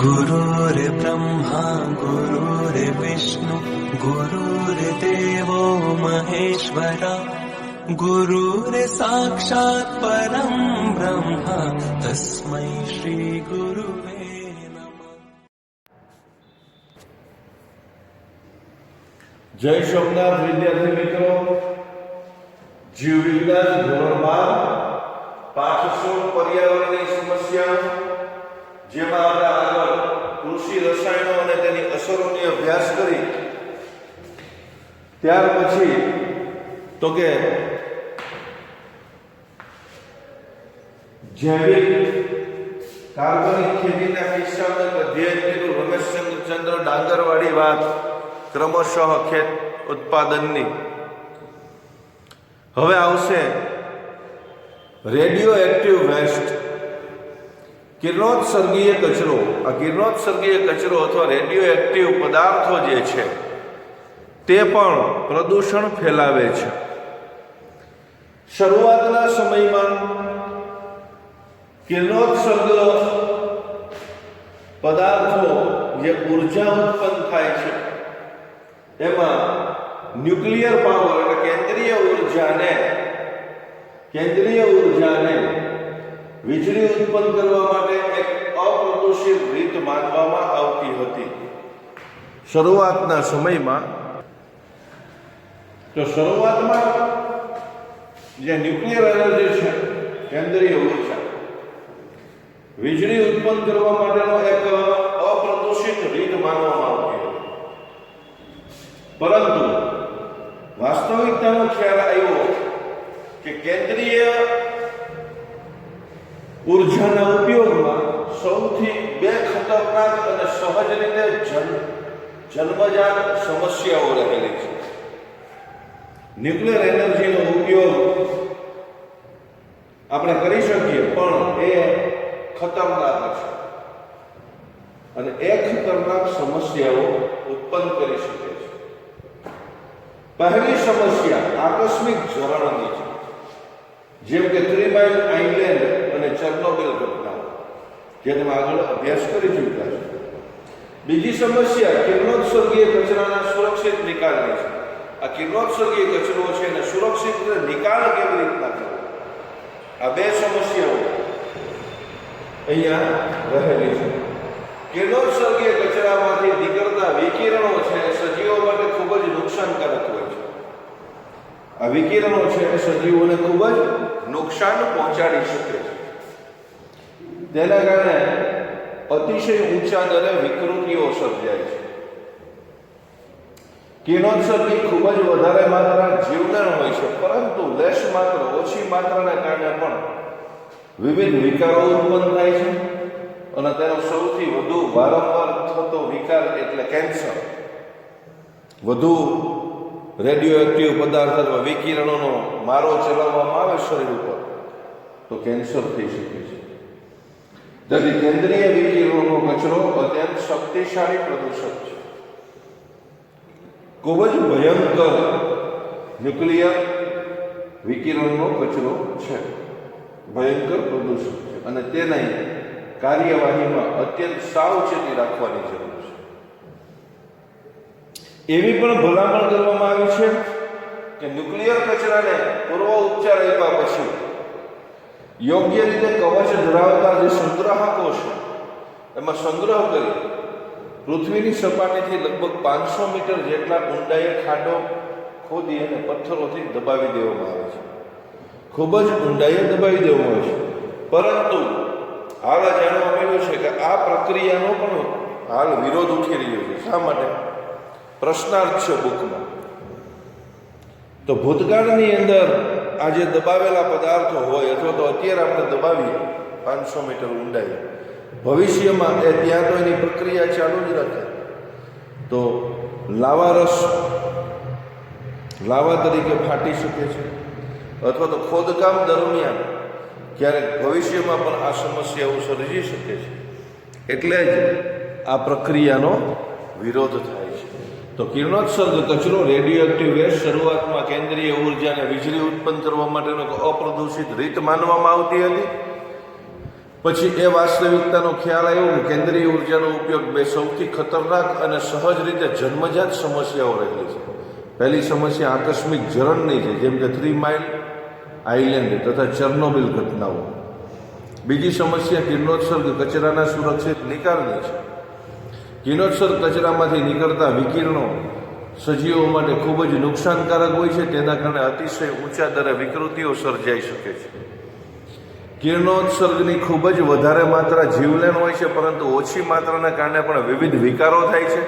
गुरुर्ब्रह्मा गुरुर्विष्णु गुरुर्देवो महेश्वरा गुरुर्साक्षात् परं ब्रह्म तस्मै श्रीगुरुवे नमः જય સોમનાથ વિદ્યાર્થી મિત્રો જીવ વિજ્ઞાન ધોરણ બાર પાઠ સોળ પર્યાવરણની સમસ્યા જેમાં આપણે આગળ કૃષિ રસાયણો અને તેની અસરોની અભ્યાસ કરી, ત્યાર પછી તો કે જૈવિક કાર્બનિક ખેતીના કિસ્સામાં અધ્યયન કર્યું રમેશચંદ્ર ચંદ્ર ડાંગરવાળી વાત, ક્રમશઃ ખેત ઉત્પાદનની. હવે આવશે રેડિયો એક્ટિવ વેસ્ટ. કિરણોત્સર્ગીય કચરો, આ કિરણોત્સર્ગીય કચરો અથવા રેડિયો એક્ટિવ પદાર્થો જે છે, તે પણ પ્રદૂષણ ફેલાવે છે. શરૂઆતના સમયમાં કિરણોત્સર્ગ પદાર્થો જે ઊર્જા ઉત્પન્ન થાય છે, એમાં ન્યુક્લિયર પાવર એટલે કેન્દ્રીય ઉર્જાને કેન્દ્રીય ઉર્જાને વીજળી ઉત્પન્ન કરવા માટે એક અપ્રદૂષિત રીત માનવામાં આવતી હતી. શરૂઆતના સમયમાં તો શરૂઆતમાં જે ન્યુક્લિયર એનર્જી છે કેન્દ્રીય ઊર્જા વીજળી ઉત્પન્ન કરવા માટેનો એક અપ્રદૂષિત રીત માનવામાં આવતી હતી. પરંતુ વાસ્તવિકતાનો ખ્યાલ આવ્યો કે કેન્દ્રીય ઉર્જાના ઉપયોગમાં સૌથી બે ખતરનાક અને સહજ રીતે જન્મ જન્મજાત સમસ્યાઓ રહેલી છે. ન્યુક્લિયર એનર્જીનો ઉપયોગ આપણે કરી શકીએ, પણ એ ખતરનાક છે. અને એ ખતરનાક સમસ્યાઓ ઉત્પન્ન કરી શકે છે. પહેલી સમસ્યા આકસ્મિક ઝરણની છે. જેમ કે ત્રિમાઇલ માઇલ આઇલેન્ડ અને ચર્નોબિલ ઘટનાઓ જે તમે આગળ અભ્યાસ કરી ચૂક્યા છો. બીજી સમસ્યા કિરણોત્સર્ગીય કચરાના સુરક્ષિત નિકાલની છે. આ કિરણોત્સર્ગીય કચરો છે અને સુરક્ષિત નિકાલ કેવી રીતના કરવો આ બે સમસ્યાઓ અહીંયા રહેલી છે. કિરણોત્સર્ગીય કચરામાંથી નીકળતા વિકિરણો છે સજીવો માટે ખૂબ જ નુકસાનકારક હોય છે. આ વિકિરણો છે સજીવોને ખૂબ જ નુકસાન પહોંચાડી શકે છે. તેના કારણે અતિશય ઊંચા દરે વિકૃતિઓ સર્જાય છે. કિરણોત્સર્ગી ખૂબ જ વધારે માત્રા જીવલેણ હોય છે, પરંતુ લેશ માત્ર, ઓછી માત્રાને કારણે પણ વિવિધ વિકારો ઉત્પન્ન થાય છે અને તેનો સૌથી વધુ વારંવાર થતો વિકાર એટલે કેન્સર. વધુ રેડિયો એક્ટિવ પદાર્થ અથવા વિકિરણોનો મારો ચલાવવામાં આવે શરીર ઉપર, તો કેન્સર થઈ શકે છે. તેથી કેન્દ્રીય વિકિરણોનો કચરો અત્યંત શક્તિશાળી પ્રદૂષક છે. ખૂબ જ ભયંકર ન્યુક્લિયર વિકિરણનો કચરો છે. ભયંકર પ્રદૂષણ છે અને તેની કાર્યવાહીમાં અત્યંત સાવચેતી રાખવાની જરૂર છે. એવી પણ ભલામણ કરવામાં આવી છે કે ન્યુક્લિયર કચરાને પૂર્વ ઉપચાર આપ્યા પછી યોગ્ય રીતે કવચ ધરાવતા જે છે એમાં સંગ્રહ કરી પૃથ્વીની સપાટીથી લગભગ પાંચસો મીટર જેટલા ઊંડાઈએ ખાડો ખોદી અને પથ્થરોથી દબાવી દેવામાં આવે છે. ખૂબ જ ઊંડાઈએ દબાવી દેવામાં આવે છે. પરંતુ હાલ જાણવા મળ્યું છે કે આ પ્રક્રિયાનો પણ હાલ વિરોધ ઉઠી રહ્યો છે. શા માટે? પ્રશ્નાર્થ છે બુકમાં. તો ભૂતકાળની અંદર આ જે દબાવેલા પદાર્થો હોય અથવા તો અત્યારે આપણે દબાવીએ પાંચસો મીટર ઊંડાઈ ભવિષ્યમાં એ ત્યાં તો એની પ્રક્રિયા ચાલુ જ રાખે. તો લાવા રસ લાવા તરીકે ફાટી શકે છે. અથવા તો ખોદકામ દરમિયાન ક્યારેક ભવિષ્યમાં પણ આ સમસ્યાઓ સર્જી શકે છે. એટલે જ આ પ્રક્રિયાનો વિરોધ થાય છે. તો કિરણોત્સર્ગ કચરો રેડિયો એક્ટિવ વેસ્ટ શરૂઆતમાં કેન્દ્રીય ઉર્જાને વીજળી ઉત્પન્ન કરવા માટેનો અપ્રદૂષિત રીત માનવામાં આવતી હતી. પછી એ વાસ્તવિકતાનો ખ્યાલ આવ્યો કેન્દ્રીય ઉર્જાનો ઉપયોગ બે સૌથી ખતરનાક અને સહજ રીતે જન્મજાત સમસ્યાઓ રહેલી છે. પહેલી સમસ્યા આકસ્મિક જરણની છે, જેમ કે થ્રી માઇલ આઇલેન્ડ તથા ચર્નોબિલ ઘટનાઓ. બીજી સમસ્યા કિરણોત્સર્ગ કચરાના સુરક્ષિત નિકાલની છે. કિરણોત્સર્ગ કચરામાંથી નીકળતા વિકિરણો સજીવો માટે ખૂબ જ નુકસાનકારક હોય છે, તેના કારણે અતિશય ઊંચા દરે વિકૃતિઓ સર્જાઈ શકે છે. કિરણોત્સર્ગની ખૂબ જ વધારે માત્રા જીવલેણ હોય છે, પરંતુ ઓછી માત્રાના કારણે પણ વિવિધ વિકારો થાય છે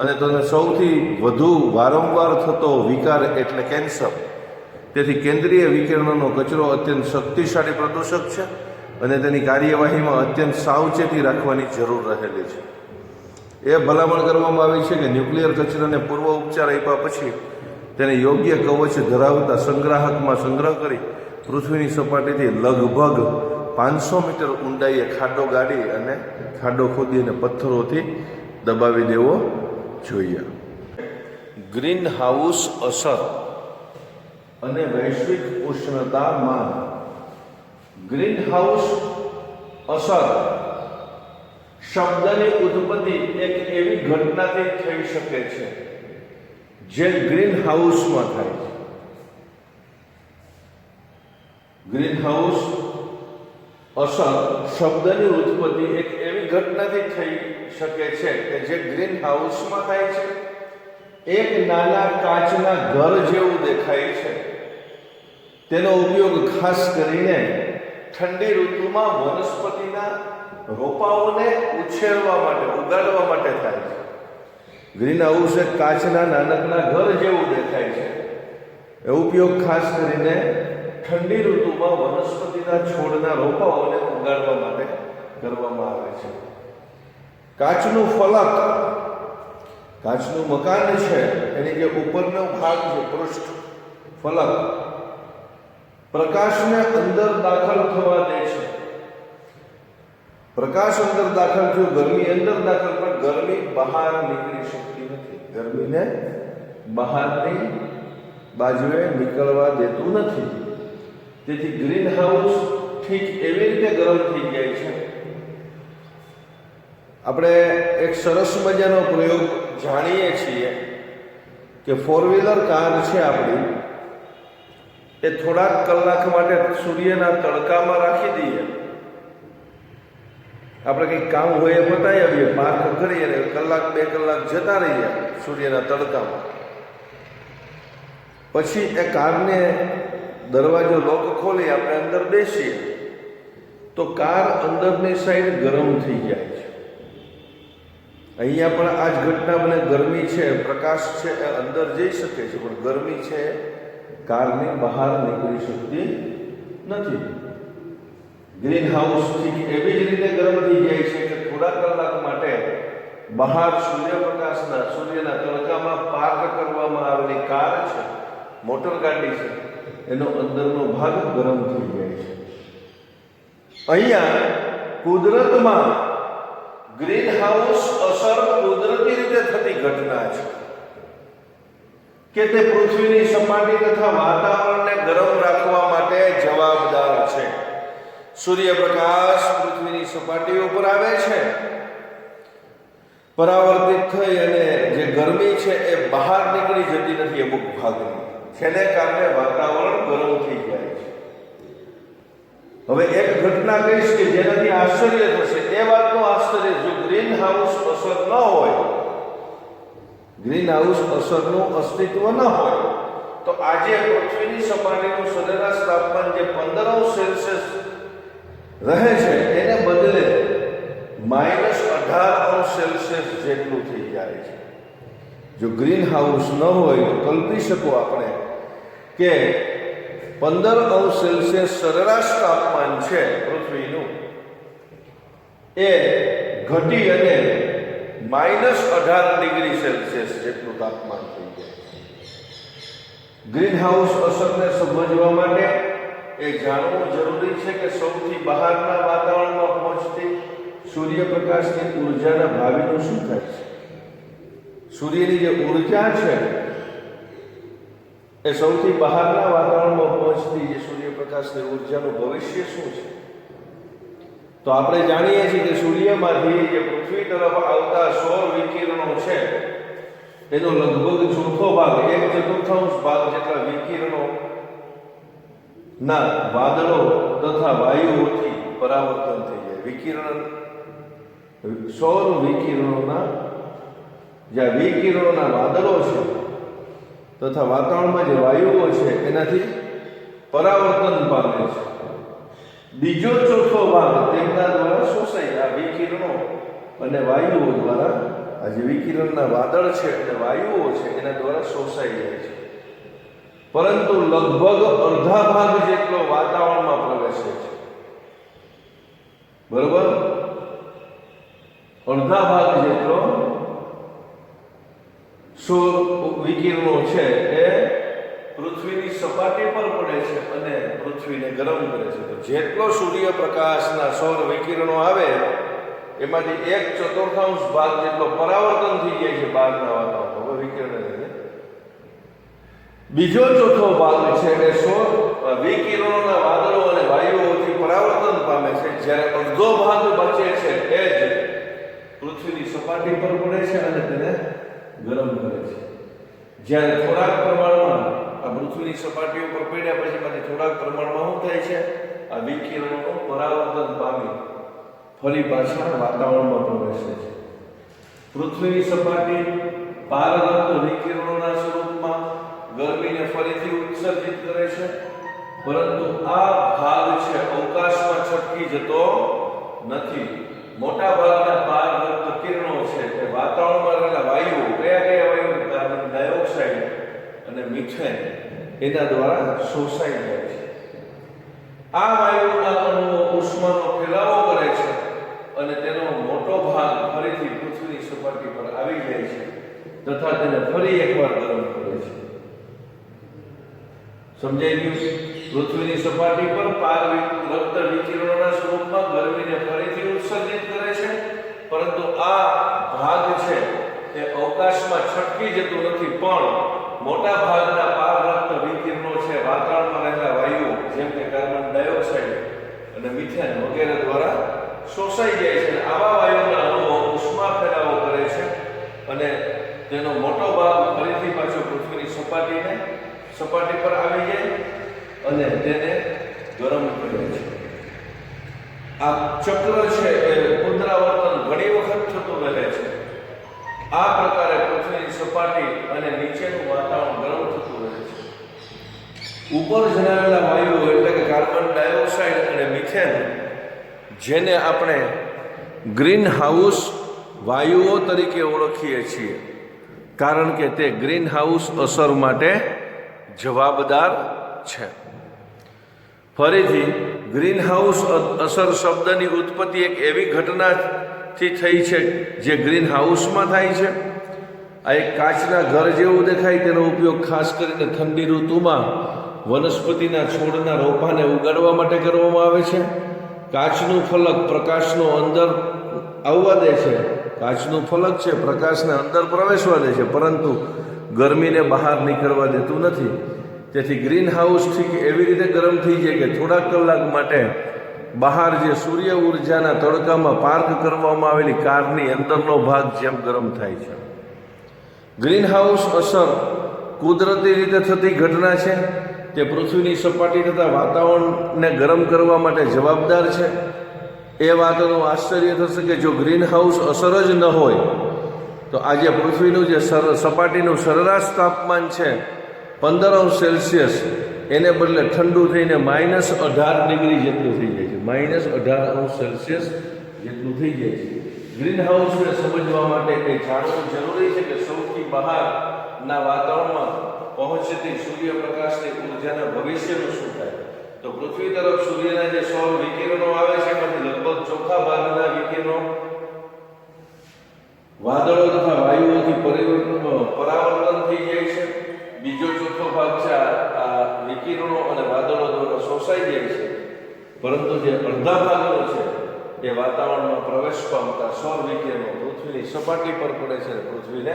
અને તેને સૌથી વધુ વારંવાર થતો વિકાર એટલે કેન્સર. તેથી કેન્દ્રીય વિકિરણોનો કચરો અત્યંત શક્તિશાળી પ્રદૂષક છે અને તેની કાર્યવાહીમાં અત્યંત સાવચેતી રાખવાની જરૂર રહેલી છે. એ ભલામણ કરવામાં આવી છે કે ન્યુક્લિયર કચરાને પૂર્વ ઉપચાર આપ્યા પછી તેને યોગ્ય કવચ ધરાવતા સંગ્રાહકમાં સંગ્રહ કરી પૃથ્વીની સપાટીથી લગભગ પાંચસો મીટર ઊંડાઈએ ખાડો ગાડી અને ખાડો ખોદી અને પથ્થરોથી દબાવી દેવો જોઈએ. ગ્રીન હાઉસ અસર અને વૈશ્વિક ઉષ્ણતામાન ગ્રીન હાઉસ અસર શબ્દની ઉત્પત્તિ એક એવી ઘટનાથી થઈ શકે છે, જે ગ્રીન હાઉસમાં થાય છે. ગ્રીન હાઉસ અસર શબ્દની ઉત્પત્તિ એક એવી ઘટનાથી થઈ શકે છે કે જે ગ્રીન હાઉસમાં થાય છે. એક નાના કાચના ઘર જેવું દેખાય છે. તેનો ઉપયોગ ખાસ કરીને ઠંડી ઋતુમાં વનસ્પતિના રોપાઓને ઉછેરવા માટે, ઉગાડવા માટે થાય છે. ગ્રીન હાઉસ એક કાચના નાનકડા ઘર જેવું દેખાય છે. એ ઉપયોગ ખાસ કરીને ઠંડી ઋતુમાં વનસ્પતિના છોડના રોપાઓને ઉગાડવા માટે કરવામાં આવે છે. કાચનું ફલક, કાચનું મકાન છે, એની જે ઉપરનો ભાગ છે, પૃષ્ઠ ફલક, પ્રકાશને અંદર દાખલ થવા દે છે. પ્રકાશ અંદર દાખલ થયો, ગરમી અંદર દાખલ, પણ ગરમી બહાર નીકળી શકતી નથી. ગરમીને બહારની બાજુએ નીકળવા દેતું નથી. તેથી ગ્રીન હાઉસ ઠીક એવી રીતે ગરમ થઈ જાય છે. આપણે એક સરસ મજાનો પ્રયોગ જાણીએ છીએ કે ફોર વ્હીલર કાર છે આપણી. એ થોડાક કલાક માટે સૂર્યના તડકામાં રાખી દઈએ. આપણે કંઈક કામ હોય એ બતાવી આવીએ પાર્ક કરીએ અને કલાક બે કલાક જતા રહીએ સૂર્યના તડકામાં. પછી એ કારને દરવાજો લોક ખોલી આપણે અંદર બેસીએ, તો કાર અંદરની સાઈડ ગરમ થઈ જાય છે. અહીંયા પણ આ જ ઘટના મને ગરમી છે, પ્રકાશ છે, એ અંદર જઈ શકે છે, પણ ગરમી છે, કારની બહાર નીકળી શકતી નથી. ગ્રીન હાઉસ એવી જ રીતે ગરમ થઈ જાય છે કે થોડા કલાક માટે બહાર સૂર્યપ્રકાશના, સૂર્યના તડકામાં પાર્ક કરવામાં આવેલી કાર છે મોટર ગાડી છે એનો અંદરનો ભાગ ગરમ થઈ જાય છે. અહીંયા કુદરતમાં ગ્રીન હાઉસ અસર કુદરતી રીતે થતી ઘટના છે કે તે પૃથ્વીની સપાટી તથા વાતાવરણને ગરમ રાખવા માટે જવાબદાર છે. સૂર્યપ્રકાશ પૃથ્વીની સપાટી ઉપર આવે છે. પરાવર્તિત થઈ અને જે ગરમી છે એ બહાર નીકળી જતી નથી અમુક ભાગની. જેને કારણે વાતાવરણ ગરમ થઈ જાય છે. હવે એક ઘટના કહીશ કે જેનાથી આશ્ચર્ય થશે. એ વાતનું આશ્ચર્ય જો ગ્રીન હાઉસ અસર ન હોય, ગ્રીન હાઉસ અસરનું અસ્તિત્વ ન હોય, તો આજે પૃથ્વીની સપાટીનું સરેરાશ તાપમાન જે પંદર સેલ્સિયસ રહે છે, એને બદલે માઇનસ અઢાર અંશ સેલ્સિયસ જેટલું થઈ જાય છે. જો ગ્રીન હાઉસ ન હોય, તો કલ્પી શકો આપણે કે પંદર અંશ સેલ્સિયસ સરેરાશ તાપમાન છે પૃથ્વીનું, એ ઘટી અને માઇનસ અઢાર ડિગ્રી સેલ્સિયસ જેટલું તાપમાન થઈ જાય. ગ્રીન હાઉસ અસરને સમજવા માટે એ જાણવું જરૂરી છે કે સૌથી બહારના વાતાવરણમાં પહોંચતી સૂર્યપ્રકાશની ઉર્જાના ભાવિનું શું થાય છે? સૂર્યની જે ઊર્જા છે એ સૌથી બહારના વાતાવરણમાં પહોંચતી જે સૂર્યપ્રકાશની ઉર્જાનું ભવિષ્ય શું છે? તો આપણે જાણીએ છીએ કે સૂર્યમાંથી જે પૃથ્વી તરફ આવતા સૌર વિકિરણો છે, એનો લગભગ ચોથો ભાગ, એક ચતુર્થાંશ ભાગ જેટલા વિકિરણો ના, વાદળો તથા વાયુઓથી પરાવર્તન થઈ જાય. વિકિરણ, સૌર વિકિરણોના, જ્યાં વિકિરણોના વાદળો છે તથા વાતાવરણમાં જે વાયુઓ છે, એનાથી પરાવર્તન પામે છે. બીજો ચોથો ભાગ, તેમના દ્વારા શોષાય આ વિકિરણો અને વાયુઓ દ્વારા, આ જે વિકિરણના વાદળ છે અને વાયુઓ છે, એના દ્વારા શોષાઈ જાય છે. પરંતુ લગભગ અડધા ભાગ જેટલો વાતાવરણમાં પ્રવેશે છે. બરોબર? અડધા ભાગ જેટલો સૌર વિકિરણો છે એ પૃથ્વીની સપાટી પર પડે છે અને પૃથ્વીને ગરમ કરે છે. તો જેટલો સૂર્યપ્રકાશના સૌર વિકિરણો આવે, એમાંથી એક ચતુર્થાંશ ભાગ જેટલો પરાવર્તન થઈ જાય છે બહારના વાતાવરણ હવે વિકિરણ લઈને બીજો ચોથો ભાગ છે એ સૌર વિકિરણોના વાદળો અને વાયુઓથી પરાવર્તન પામે છે. જ્યારે અડધો ભાગ બચે છે, એ જ પૃથ્વીની સપાટી પર પડે છે અને તેને ગરમ કરે છે. જ્યારે થોડાક પ્રમાણમાં આ પૃથ્વીની સપાટી ઉપર પડ્યા પછી માંથી થોડાક પ્રમાણમાં શું થાય છે? આ વિકિરણો પરાવર્તન પામી ફરી પાછા વાતાવરણમાં પ્રવેશે છે. પૃથ્વીની સપાટી પારદર્શક વિકિરણોના સ્વરૂપમાં ગરમીને ફરીથી ઉત્સર્જિત કરે છે. પરંતુ આ ભાગ છે, અવકાશમાં છટકી જતો નથી. મોટા ભાગના પારદર્શક કિરણો છે તે વાતાવરણમાં રહેલા વાયુઓ, કયા કયા વાયુ કાર્બન ડાયોક્સાઇડ અને મિથેન, એના દ્વારા શોષાઈ જાય છે. આ વાયુના અણુઓ ઉષ્માનો ફેલાવો કરે છે અને તેનો મોટો ભાગ ફરીથી પૃથ્વીની સપાટી પર આવી જાય છે તથા તેને ફરી એકવાર ગરમ કરે છે. સમજાઈ ગયું? પૃથ્વીની સપાટી પર પાર રક્ત વિકિરણોના સ્વરૂપમાં ગરમીને ફરીથી ઉત્સર્જિત કરે છે. પરંતુ આ ભાગ છે તે અવકાશમાં છટકી જતો નથી, પણ મોટા ભાગના પાર રક્ત વિકિરણો છે વાતાવરણમાં રહેલા વાયુઓ, જેમ કે કાર્બન ડાયોક્સાઇડ અને મિથેન વગેરે દ્વારા શોષાઈ જાય છે. આવા વાયુના અણુઓ ઉષ્મા ફેલાવો કરે છે અને તેનો મોટો ભાગ ફરીથી પાછો પૃથ્વીની સપાટીને, સપાટી પર આવી જાય. અને તેને ગરમ કરે છે. આ ચક્ર છે એ પુનરાવર્તન ઘણી વખત થતું રહે છે. આ પ્રકારે પૃથ્વીની સપાટી અને નીચેનું વાતાવરણ ગરમ થતું રહે છે. ઉપર જણાવેલા વાયુઓ એટલે કે કાર્બન ડાયોક્સાઇડ અને મિથેન, જેને આપણે ગ્રીન હાઉસ વાયુઓ તરીકે ઓળખીએ છીએ, કારણ કે તે ગ્રીન હાઉસ અસર માટે જવાબદાર છે. ફરીથી ગ્રીન હાઉસ અસર શબ્દની ઉત્પત્તિ એક એવી ઘટનાથી થઈ છે જે ગ્રીન હાઉસમાં થાય છે. આ એક કાચના ઘર જેવું દેખાય, તેનો ઉપયોગ ખાસ કરીને ઠંડી ઋતુમાં વનસ્પતિના છોડના રોપાને ઉગાડવા માટે કરવામાં આવે છે. કાચનું ફલક પ્રકાશનો અંદર આવવા દે છે. કાચનું ફલક છે, પ્રકાશને અંદર પ્રવેશવા દે છે, પરંતુ ગરમીને બહાર નીકળવા દેતું નથી. તેથી ગ્રીન હાઉસ ઠીક એવી રીતે ગરમ થઈ જાય કે થોડા કલાક માટે બહાર જે સૂર્ય ઉર્જાના તડકામાં પાર્ક કરવામાં આવેલી કારની અંદરનો ભાગ જેમ ગરમ થાય છે. ગ્રીન હાઉસ અસર કુદરતી રીતે થતી ઘટના છે તે પૃથ્વીની સપાટી તથા વાતાવરણને ગરમ કરવા માટે જવાબદાર છે. એ વાતનું આશ્ચર્ય થશે કે જો ગ્રીન હાઉસ અસર જ ન હોય, તો આજે પૃથ્વીનું જે સપાટીનું સરેરાશ તાપમાન છે પંદર અંશ સેલ્સિયસ, એને બદલે ઠંડુ થઈને માઇનસ અઢાર ડિગ્રી જેટલું થઈ જાય છે. માઇનસ અઢાર અંશ સેલ્સિયસ જેટલું થઈ જાય છે. ગ્રીન હાઉસને સમજવા માટે એ જાણવું જરૂરી છે કે સૌથી બહારના વાતાવરણમાં પહોંચતી સૂર્યપ્રકાશની ઉર્જાના ભવિષ્યનું શું થાય? તો પૃથ્વી તરફ સૂર્યના જે સૌર વિકિરણો આવે છે, એમાંથી લગભગ ચોથા ભાગના વિકિરણો વાદળો તથા વાયુઓથી પરિવર્તન પરાવર્તન થઈ જાય છે. બીજો ચોથો ભાગ છે આ વિકિરણો અને વાદળો દ્વારા શોષાઈ જાય છે. પરંતુ જે અડધા ભાગનો છે, એ વાતાવરણમાં પ્રવેશ પામતા સૌર વિકિરણો પૃથ્વીની સપાટી પર પડે છે અને પૃથ્વીને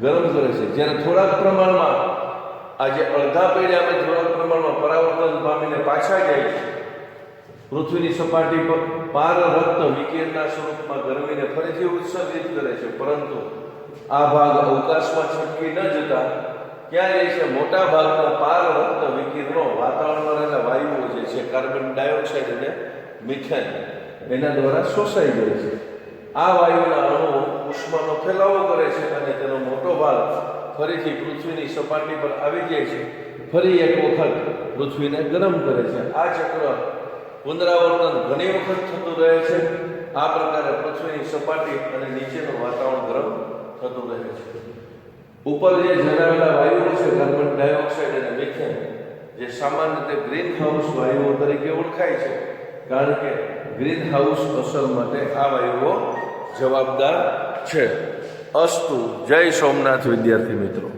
ગરમ કરે છે. જ્યારે થોડાક પ્રમાણમાં આ જે અડધા પૈડામાં થોડાક પ્રમાણમાં પરાવર્તન પામીને પાછા જાય છે, પૃથ્વીની સપાટી પર પાર રક્ત વિકિરણના સ્વરૂપમાં ગરમીને ફરીથી ઉત્સર્જિત કરે છે. પરંતુ આ ભાગ અવકાશમાં છટકી ન જતા ક્યાં રહે છે મોટા ભાગના પારરક્ત વિકિરણો વાતાવરણમાં રહેલા વાયુઓ જે છે, કાર્બન ડાયોક્સાઇડ અને મિથેન, એના દ્વારા શોષાઈ જાય છે. આ વાયુના અણુઓ ઉષ્માનો ફેલાવો કરે છે અને તેનો મોટો ભાગ ફરીથી પૃથ્વીની સપાટી પર આવી જાય છે. ફરી એક વખત પૃથ્વીને ગરમ કરે છે. આ ચક્ર પુનરાવર્તન ઘણી વખત થતું રહે છે. આ પ્રકારે પૃથ્વીની સપાટી અને નીચેનું વાતાવરણ ગરમ થતું રહે છે. ઉપર જે જણાવેલા વાયુઓ છે, કાર્બન ડાયોક્સાઇડ અને મિથેન, જે સામાન્ય રીતે ગ્રીન હાઉસ વાયુઓ તરીકે ઓળખાય છે, કારણ કે ગ્રીન હાઉસ અસર માટે આ વાયુઓ જવાબદાર છે. અસ્તુ, જય સોમનાથ વિદ્યાર્થી મિત્રો.